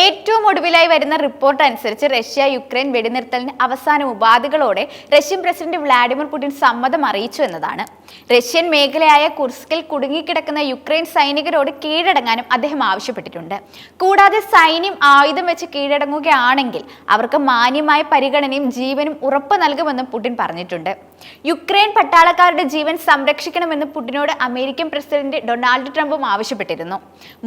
ഏറ്റവും ഒടുവിലായി വരുന്ന റിപ്പോർട്ട് അനുസരിച്ച് റഷ്യ യുക്രൈൻ വെടിനിർത്തലിന് അവസാന ഉപാധികളോടെ റഷ്യൻ പ്രസിഡന്റ് വ്ളാഡിമിർ പുടിൻ സമ്മതം അറിയിച്ചു എന്നതാണ്. റഷ്യൻ മേഖലയായ കുർസ്കിൽ കുടുങ്ങിക്കിടക്കുന്ന യുക്രൈൻ സൈനികരോട് കീഴടങ്ങാനും അദ്ദേഹം ആവശ്യപ്പെട്ടിട്ടുണ്ട്. കൂടാതെ സൈന്യം ആയുധം വെച്ച് കീഴടങ്ങുകയാണെങ്കിൽ അവർക്ക് മാന്യമായ പരിഗണനയും ജീവനും ഉറപ്പ് നൽകുമെന്നും പുടിൻ പറഞ്ഞിട്ടുണ്ട്. യുക്രൈൻ പട്ടാളക്കാരുടെ ജീവൻ സംരക്ഷിക്കണമെന്ന് പുടിനോട് അമേരിക്കൻ പ്രസിഡന്റ് ഡൊണാൾഡ് ട്രംപും ആവശ്യപ്പെട്ടിരുന്നു.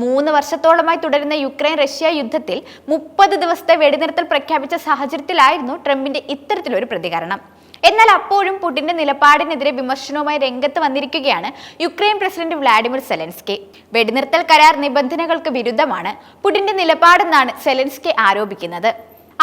മൂന്ന് വർഷത്തോളമായി തുടരുന്ന യുക്രൈൻ റഷ്യ യുദ്ധത്തിൽ മുപ്പത് ദിവസത്തെ വെടിനിർത്തൽ പ്രഖ്യാപിച്ച സാഹചര്യത്തിലായിരുന്നു ട്രംപിന്റെ ഇത്തരത്തിലൊരു പ്രതികരണം. എന്നാൽ അപ്പോഴും പുടിന്റെ നിലപാടിനെതിരെ വിമർശനവുമായി രംഗത്ത് വന്നിരിക്കുകയാണ് യുക്രൈൻ പ്രസിഡന്റ് വ്ളാഡിമിർ സെലൻസ്കി. വെടിനിർത്തൽ കരാർ നിബന്ധനകൾക്ക് വിരുദ്ധമാണ് പുടിന്റെ നിലപാടെന്നാണ് സെലൻസ്കി ആരോപിക്കുന്നത്.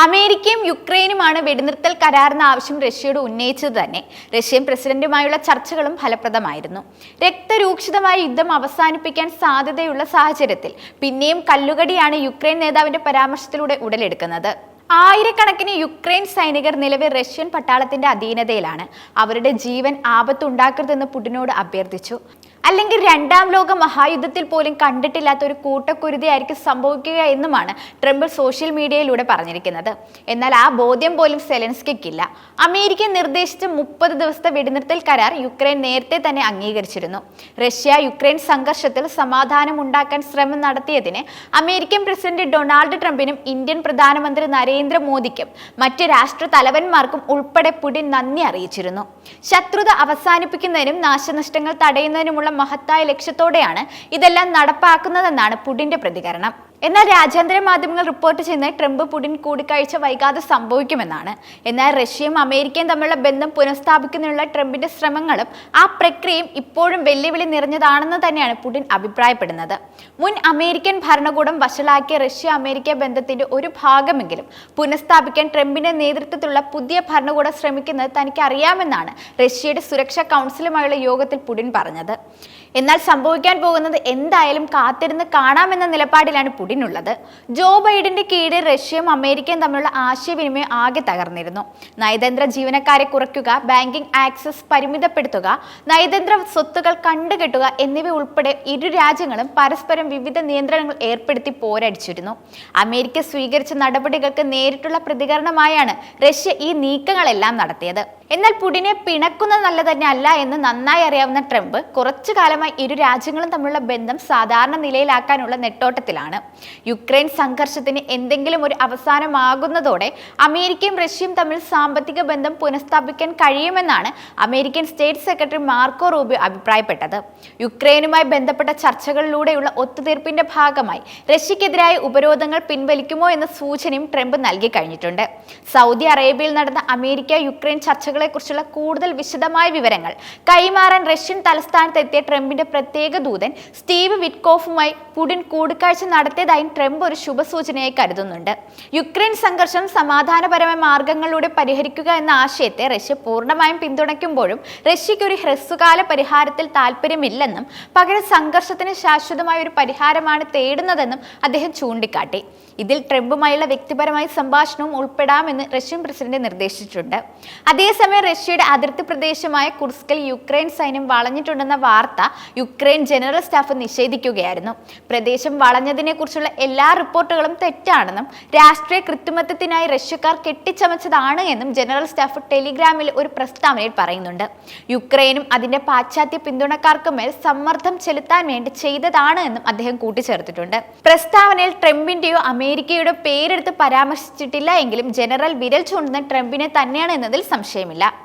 അമേരിക്കയും യുക്രൈനുമാണ് വെടിനിർത്തൽ കരാറിന് ആവശ്യം റഷ്യയോട് ഉന്നയിച്ചത് തന്നെ. റഷ്യൻ പ്രസിഡന്റുമായുള്ള ചർച്ചകളും ഫലപ്രദമായിരുന്നു. രക്തരൂക്ഷിതമായ യുദ്ധം അവസാനിപ്പിക്കാൻ സാധ്യതയുള്ള സാഹചര്യത്തിൽ പിന്നെയും കല്ലുകടിയാണ് യുക്രൈൻ നേതാവിന്റെ പരാമർശത്തിലൂടെ ഉടലെടുക്കുന്നത്. ആയിരക്കണക്കിന് യുക്രൈൻ സൈനികർ നിലവിൽ റഷ്യൻ പട്ടാളത്തിന്റെ അധീനതയിലാണ്. അവരുടെ ജീവൻ ആപത്തുണ്ടാക്കരുതെന്ന് പുടിനോട് അഭ്യർത്ഥിച്ചു. അല്ലെങ്കിൽ രണ്ടാം ലോക മഹായുദ്ധത്തിൽ പോലും കണ്ടിട്ടില്ലാത്ത ഒരു കൂട്ടക്കുരുതിയായിരിക്കും സംഭവിക്കുക എന്നുമാണ് ട്രംപ് സോഷ്യൽ മീഡിയയിലൂടെ പറഞ്ഞിരിക്കുന്നത്. എന്നാൽ ആ ബോധ്യം പോലും സെലൻസ്കിക്കില്ല. അമേരിക്ക നിർദ്ദേശിച്ച മുപ്പത് ദിവസത്തെ വെടിനിർത്തൽ കരാർ യുക്രൈൻ നേരത്തെ തന്നെ അംഗീകരിച്ചിരുന്നു. റഷ്യ യുക്രൈൻ സംഘർഷത്തിൽ സമാധാനം ഉണ്ടാക്കാൻ ശ്രമം നടത്തിയതിന് അമേരിക്കൻ പ്രസിഡന്റ് ഡൊണാൾഡ് ട്രംപിനും ഇന്ത്യൻ പ്രധാനമന്ത്രി നരേന്ദ്രമോദിക്കും മറ്റ് രാഷ്ട്ര തലവന്മാർക്കും ഉൾപ്പെടെ പുടി നന്ദി അറിയിച്ചിരുന്നു. ശത്രുത അവസാനിപ്പിക്കുന്നതിനും നാശനഷ്ടങ്ങൾ തടയുന്നതിനുമുള്ള മഹത്തായ ലക്ഷ്യത്തോടെയാണ് ഇതെല്ലാം നടപ്പാക്കുന്നതെന്നാണ് പുടിന്റെ പ്രതികരണം. എന്നാൽ രാജ്യാന്തര മാധ്യമങ്ങൾ റിപ്പോർട്ട് ചെയ്യുന്ന ട്രംപ് പുടിൻ കൂടിക്കാഴ്ച വൈകാതെ സംഭവിക്കുമെന്നാണ്. എന്നാൽ റഷ്യയും അമേരിക്കയും തമ്മിലുള്ള ബന്ധം പുനഃസ്ഥാപിക്കുന്നതിനുള്ള ട്രംപിന്റെ ശ്രമങ്ങളും ആ പ്രക്രിയയും ഇപ്പോഴും വെല്ലുവിളി നിറഞ്ഞതാണെന്ന് തന്നെയാണ് പുടിൻ അഭിപ്രായപ്പെടുന്നത്. മുൻ അമേരിക്കൻ ഭരണകൂടം വഷളാക്കിയ റഷ്യ അമേരിക്ക ബന്ധത്തിന്റെ ഒരു ഭാഗമെങ്കിലും പുനഃസ്ഥാപിക്കാൻ ട്രംപിന്റെ നേതൃത്വത്തിലുള്ള പുതിയ ഭരണകൂടം ശ്രമിക്കുന്നത് തനിക്ക് അറിയാമെന്നാണ് റഷ്യയുടെ സുരക്ഷാ കൗൺസിലുമായുള്ള യോഗത്തിൽ പുടിൻ പറഞ്ഞത്. എന്നാൽ സംഭവിക്കാൻ പോകുന്നത് എന്തായാലും കാത്തിരുന്ന് കാണാമെന്ന നിലപാടിലാണ് പുടിൻ ഉള്ളത് ജോ ബൈഡന്റെ കീഴിൽ റഷ്യയും അമേരിക്കയും തമ്മിലുള്ള ആശയവിനിമയം ആകെ തകർന്നിരുന്നു. നയതന്ത്ര ജീവനക്കാരെ കുറയ്ക്കുക ബാങ്കിംഗ് ആക്സസ് പരിമിതപ്പെടുത്തുക നയതന്ത്ര സ്വത്തുകൾ കണ്ടുകെട്ടുക എന്നിവ ഉൾപ്പെടെ ഇരു രാജ്യങ്ങളും പരസ്പരം വിവിധ നിയന്ത്രണങ്ങൾ ഏർപ്പെടുത്തി പോരടിച്ചിരുന്നു. അമേരിക്ക സ്വീകരിച്ച നടപടികൾക്ക് നേരിട്ടുള്ള പ്രതികരണമായാണ് റഷ്യ ഈ നീക്കങ്ങളെല്ലാം നടത്തിയത്. എന്നാൽ പുടിനെ പിണക്കുന്നത് നല്ല തന്നെ അല്ല എന്ന് നന്നായി അറിയാവുന്ന ട്രംപ് കുറച്ചു കാലമായി ഇരു രാജ്യങ്ങളും തമ്മിലുള്ള ബന്ധം സാധാരണ നിലയിലാക്കാനുള്ള നെട്ടോട്ടത്തിലാണ്. യുക്രൈൻ സംഘർഷത്തിന് എന്തെങ്കിലും ഒരു അവസാനമാകുന്നതോടെ അമേരിക്കയും റഷ്യയും തമ്മിൽ സാമ്പത്തിക ബന്ധം പുനഃസ്ഥാപിക്കാൻ കഴിയുമെന്നാണ് American state secretary Marco Rubio അഭിപ്രായപ്പെട്ടത്. യുക്രൈനുമായി ബന്ധപ്പെട്ട ചർച്ചകളിലൂടെയുള്ള ഒത്തുതീർപ്പിന്റെ ഭാഗമായി റഷ്യക്കെതിരായ ഉപരോധങ്ങൾ പിൻവലിക്കുമോ എന്ന സൂചനയും ട്രംപ് നൽകി കഴിഞ്ഞിട്ടുണ്ട് സൗദി അറേബ്യയിൽ നടന്ന അമേരിക്ക യുക്രൈൻ ചർച്ചകളെക്കുറിച്ചുള്ള കൂടുതൽ വിശദമായ വിവരങ്ങൾ. കൈമാറാൻ റഷ്യൻ തലസ്ഥാനത്തെത്തിയ ട്രംപിന്റെ പ്രത്യേക ദൂതൻ സ്റ്റീവ് വിറ്റ്കോഫുമായി പുടിൻ കൂടിക്കാഴ്ച നടത്തിയതായും ട്രംപ് ഒരു ശുഭസൂചനയായി കരുതുന്നുണ്ട്. യുക്രൈൻ സംഘർഷം സമാധാനപരമായ മാർഗങ്ങളിലൂടെ പരിഹരിക്കുക എന്ന ആശയത്തെ റഷ്യ പൂർണമായും പിന്തുണയ്ക്കുമ്പോഴും റഷ്യയ്ക്ക് ഒരു ഹ്രസ്വകാല പരിഹാരത്തിൽ താല്പര്യമില്ലെന്നും പകരം സംഘർഷത്തിന് ശാശ്വതമായ ഒരു പരിഹാരമാണ് തേടുന്നതെന്നും അദ്ദേഹം ചൂണ്ടിക്കാട്ടി. ഇതിൽ ട്രംപുമായുള്ള വ്യക്തിപരമായ സംഭാഷണവും ഉൾപ്പെടാമെന്ന് റഷ്യൻ പ്രസിഡന്റ് നിർദ്ദേശിച്ചിട്ടുണ്ട്. അതേസമയം റഷ്യയുടെ അതിർത്തി പ്രദേശമായ കുർസ്കിൽ യുക്രൈൻ സൈന്യം വളഞ്ഞിട്ടുണ്ടെന്ന വാർത്ത യുക്രൈൻ ജനറൽ സ്റ്റാഫ് നിഷേധിക്കുകയായിരുന്നു. പ്രദേശം വളഞ്ഞതിനെ കുറിച്ചുള്ള എല്ലാ റിപ്പോർട്ടുകളും തെറ്റാണെന്നും രാഷ്ട്രീയ കൃത്രിമത്വത്തിനായി റഷ്യക്കാർ കെട്ടിച്ചമച്ചതാണ് എന്നും ജനറൽ സ്റ്റാഫ് ടെലിഗ്രാമിൽ ഒരു പ്രസ്താവനയിൽ പറയുന്നുണ്ട്. യുക്രൈനും അതിന്റെ പാശ്ചാത്യ പിന്തുണക്കാർക്ക് മേൽ സമ്മർദ്ദം ചെലുത്താൻ വേണ്ടി ചെയ്തതാണ് എന്നും അദ്ദേഹം കൂട്ടിച്ചേർത്തിട്ടുണ്ട്. പ്രസ്താവനയിൽ ട്രംപിന്റെയോ അമേരിക്കയുടെ പേരെടുത്ത് പരാമർശിച്ചിട്ടില്ല എങ്കിലും ജനറൽ വിരൽ ചൂണ്ടുന്ന ട്രംപിനെ തന്നെയാണ് എന്നതിൽ സംശയമില്ല. ആവശ്യമില്ല